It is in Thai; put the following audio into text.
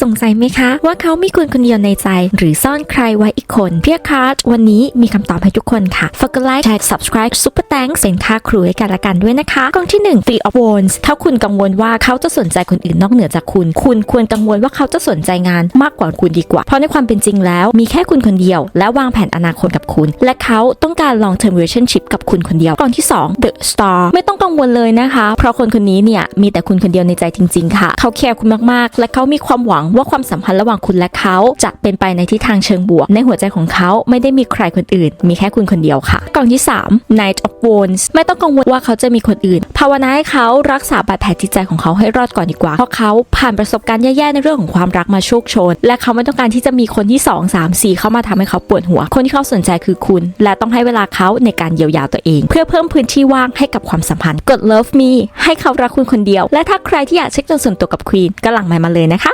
สงสัยไหมคะ ว่าเขามีคุณคนเดียวในใจ หรือซ่อนใครไว้อีกคนเพียคาร์ดวันนี้มีคำตอบให้ทุกคนค่ะฝากกดไลค์แชร์ subscribe super thanks เป็นค่าครูให้กันละกันด้วยนะคะกองที่1 Three of Wands ถ้าคุณกังวลว่าเขาจะสนใจคนอื่นนอกเหนือจากคุณ คุณควรกังวลว่าเขาจะสนใจงานมากกว่าคุณดีกว่า เพราะในความเป็นจริงแล้วมีแค่คุณคนเดียว และวางแผนอนาคตกับคุณ และเขาต้องการ long term relationship กับคุณคนเดียวกองที่ 2 The Star ไม่ต้องกังวลเลยนะคะ เพราะคนคนนี้เนี่ยมีแต่คุณคนเดียวในใจจริง ๆ ค่ะ เขาแคร์คุณมากๆ และเขามีความหวังว่าความสัมพันธ์ระหว่างคุณและเขาจะเป็นไปในทิศทางเชิงบวก ในหัวใจของเขาไม่ได้มีใครคนอื่น มีแค่คุณคนเดียวค่ะ กล่องที่ 3 Knight of Wands ไม่ต้องกังวลว่าเขาจะมีคนอื่น ภาวนาให้เขารักษาบาดแผลจิตใจของเขาให้รอดก่อนดีกว่า เพราะเขาผ่านประสบการณ์แย่ๆในเรื่องของความรักมาโชคโชน และเขาไม่ต้องการที่จะมีคนที่ 2 3 4 เข้ามาทำให้เขาปวดหัว คนที่เขาสนใจคือคุณ และต้องให้เวลาเขาในการเยียวยาตัวเอง เพื่อเพิ่มพื้นที่ว่างให้กับความสัมพันธ์ กด love me ให้เขารักคุณคนเดียว และถ้าใครที่อยากเช็คตัวส่วนตัวกับควีนก็หลังไมมาเลยนะคะ